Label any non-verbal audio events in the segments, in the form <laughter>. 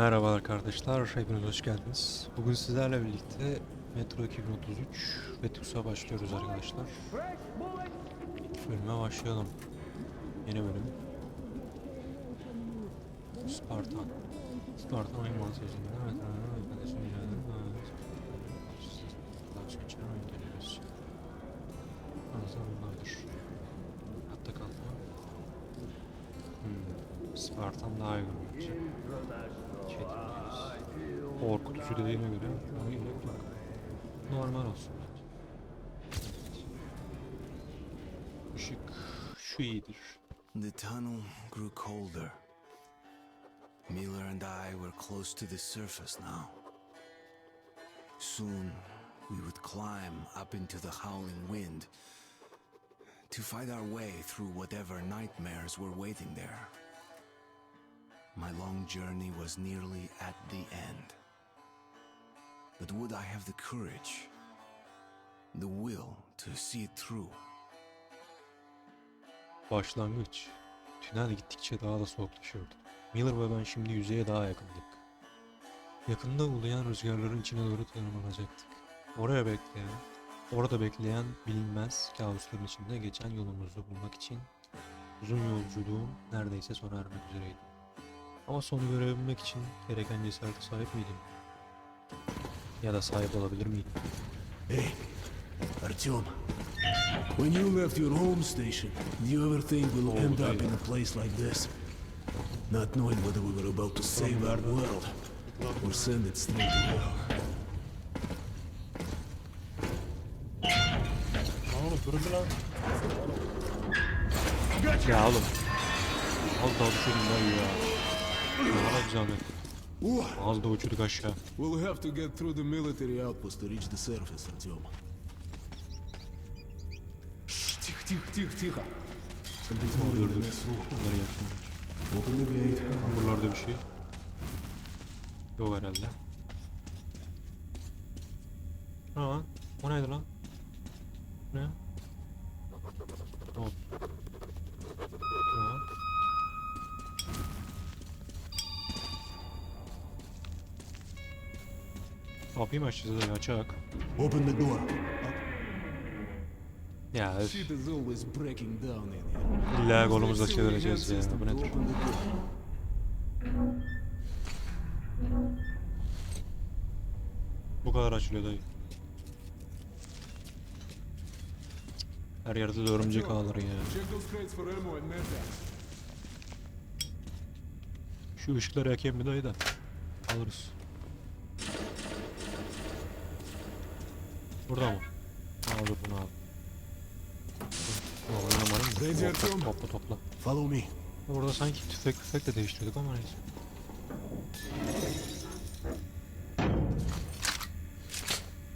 Merhabalar kardeşler, hepiniz hoş geldiniz. Bugün sizlerle birlikte Metro 2033 Vetus'a başlıyoruz arkadaşlar. Bölüme başlayalım. Yeni bölüm. Spartan. Spartan oyun mağazasında Metro'nun arkadaşı mücadele geçen oyun denemesi. Mağaza bunlardır. Hatta kaldı. Hmm. Spartan daha uygun bence. Göre. Normal olsun Işık şu iyidir. The tunnel grew colder. Miller and I were close to the surface now. Soon, we would climb up into the howling wind to fight our way through whatever nightmares were waiting there. My long journey was nearly at the end. But would I have the courage, the will to see it through? Başlangıç. Tünel gittikçe daha da soğuklaşıyordu. Miller ve ben şimdi yüzeye daha yakındık. Yakında uluyan rüzgarların içine doğru tırmanacaktık. Oraya bekleyen, orada bekleyen bilinmez kabusların içinde geçen yolumuzu bulmak için uzun yolculuğum neredeyse sona ermek üzereydi. Ama sonu görebilmek için gereken cesarete sahip miydim? Ya da sahip olabilir miydim? Hey, Artyom. When you left your home station, do you ever think we'll end up in a place like this? Not knowing whether we were about to save our world or send it straight to hell. Ya oğlum. Az daha düşelim lan ya. Bana bir zahmet. Az da uçurduk aşağı. We'll have to get through the military outpost to reach the surface, Artyom. Shh, Тихо, тихо, тихо, тихо. Something's moving in the next room. Bunları yaptım. Open the gate. Buralarda bir şey. Yok herhalde. Ha, o neydi lan? Ne? Kapıyı mı açacağız öyle açak? Open the door. Ya öf. Shit is always breaking down in here. İlla kolumuzla There's still a çevireceğiz hand ya. Bu nedir? Bu kadar açılıyor dayı. Her yerde de örümcek ağları ya. Şu ışıkları yakayım bir dayı da alırız. Burada mı? Al dur bunu al. Topla, Artyom? topla topla. Follow me. Burada sanki tüfek tüfek de değiştirdik ama neyse.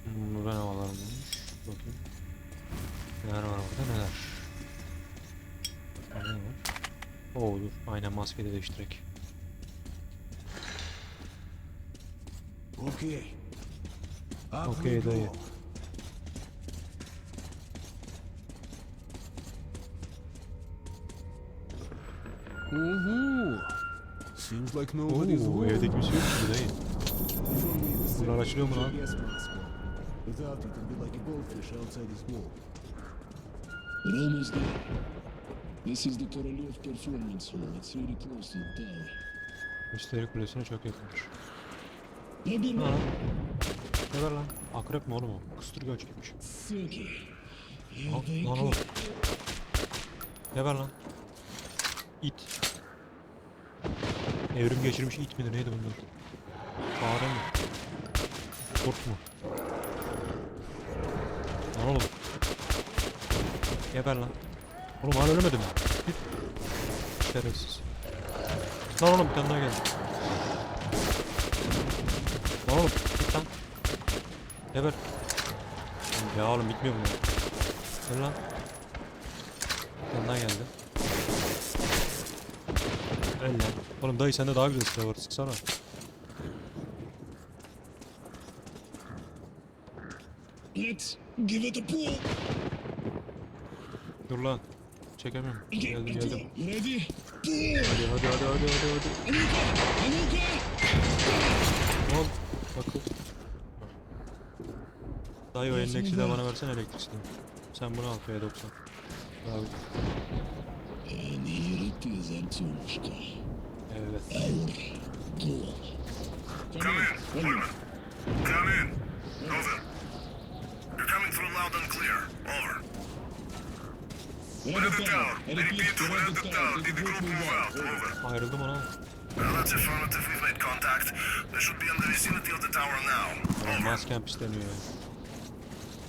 Hmm, ne var varmış? Bakayım. Neler var burada neler? Ne var? Oo dur aynen maskeyi de değiştirek. Okay, we dayı. Ooh. Seems like nobody's Oo home. evde kimse yok gibi dayı. Bunlar açılıyor mu lan? GPS mask worked. Without it, it'd be like a goldfish outside his wall. We're almost there. This is the Korolev Performance Hall. It's really close to the tower. Müşteri kulesine çok yakındır. Ne bir Ha. lan? Ne var lan? Akrep mi oğlum o? Suki. Lan, lan oğlum. Ne var lan? İt. Evrim geçirmiş it midir neydi bunlar? Fare mi? Kurt mu? Lan oğlum. Geber lan. Oğlum hala ölmedi mi? Git. Şerefsiz. Lan oğlum bir tane daha geldi. Lan oğlum git lan. Geber. Ya oğlum bitmiyor ya? Gel lan. Bir tane daha geldi. Allah. Oğlum dayı sende daha güzel silah var sıksana. Let's give it a pull. Dur lan. Çekemiyorum. Geldim geldim. Ready? Hadi hadi hadi hadi hadi. hadi. Ol. Bak. Dayı o elindeki silahı bana versene elektrikçiden. Sen bunu al P90. Abi редкие Артемушка. Evet. Our goal. Come in, Woodman. Come in. Over. You're coming through loud and clear. Over. We're at the tower. I repeat, we're at the tower. Did the group move out? Over. Ayrıldım ona. Well, that's affirmative. We've made contact. They should be in the vicinity of the tower now. Tamam, Over. maskem pisleniyor ya.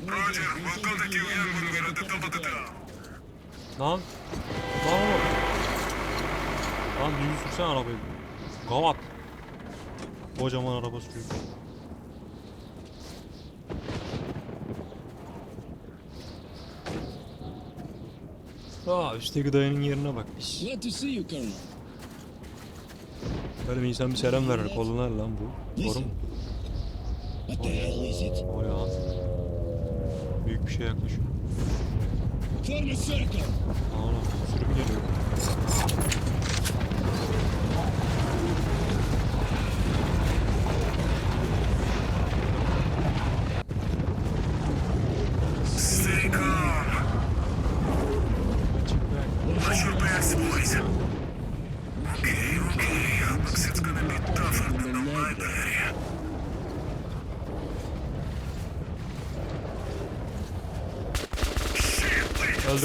Roger. We'll contact you again when we're at the top of the tower. Lan. Lan oğlum. Lan düzgün sürsene arabayı. Gavat. Kocaman araba sürüyor. Aa üstteki dayının yerine bak. Glad to see you, Colonel. Böyle bir insan bir selam verir. Koluna lan bu. Doğru mu? What the hell is it? O ya. Büyük bir şey yaklaşıyor. Form a circle. Aa sürüp geliyor.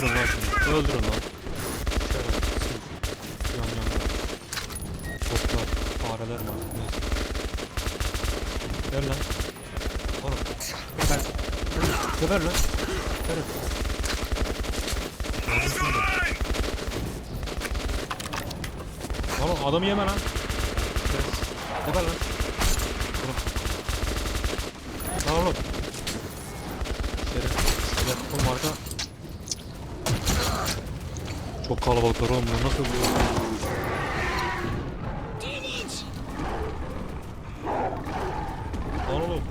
Öldürün lan şunu. Öldürün lan. Şerefsiz. Yan yan yan. Çoklar. Fareler var. Neyse. Gel lan. Oğlum. Geber. Geber lan. Geber. Oğlum adamı yeme lan. Geber lan. Oğlum. Lan oğlum. Şeref. Evet, oğlum arka. Çok kalabalıklar oğlum bunlar nasıl? Demons! Lan oğlum.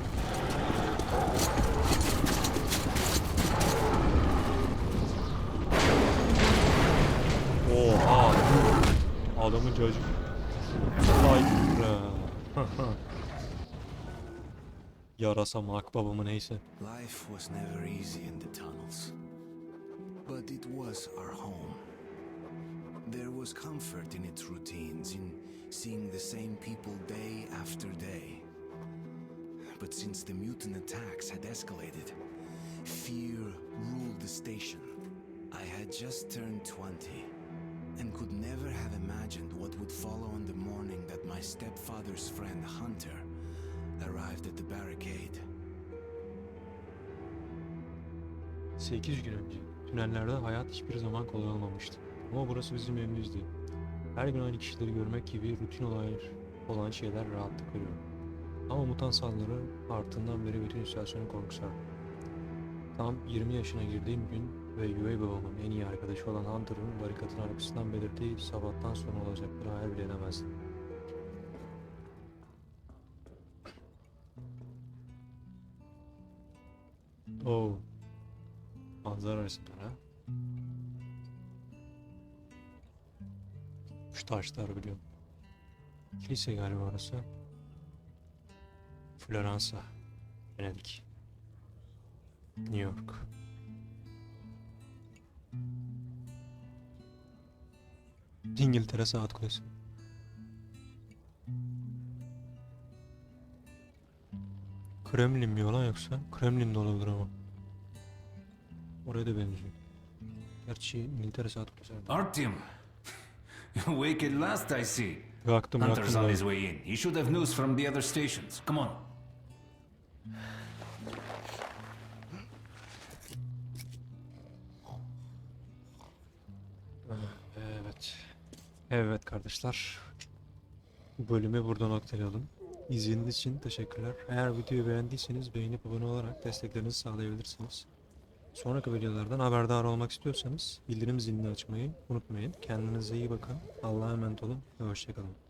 Oha. Adamın cacık. Hayra. <laughs> Yarasam akbaba mı neyse. Life was never easy in the tunnels. But it was our home. There was comfort in its routines, in seeing the same people day after day. But since the mutant attacks had escalated, fear ruled the station. I had just turned 20 and could never have imagined what would follow on the morning that my stepfather's friend Hunter arrived at the barricade. 8 gün tünellerde hayat hiçbir zaman kolay olmamıştı. Ama burası bizim evimizdi. Her gün aynı kişileri görmek gibi rutin olaylar olan şeyler rahatlık veriyor. Ama mutant salları arttığından beri bütün istasyonun korkusu arttı. Tam 20 yaşına girdiğim gün ve üvey babamın en iyi arkadaşı olan Hunter'ın barikatın arkasından belirttiği sabahtan sonra olacakları hayal bile edemezdim. Oo. Manzara resimler ha. Taşlar biliyorum. Kilise galiba orası. Floransa. Venedik. New York. İngiltere Saat Kulesi. Kremlin mi lan yoksa? Kremlin de olabilir ama. Oraya da benziyor. Gerçi İngiltere Saat Kulesi. Artyom, <laughs> awake at last, I see. Yaktım Hunter's on his way in. He should have news from the other stations. Come on. Evet. Evet kardeşler. Bu bölümü burada noktalayalım. İzlediğiniz için teşekkürler. Eğer videoyu beğendiyseniz beğenip abone olarak desteklerinizi sağlayabilirsiniz. Sonraki videolardan haberdar olmak istiyorsanız bildirim zilini açmayı unutmayın. Kendinize iyi bakın. Allah'a emanet olun ve hoşçakalın.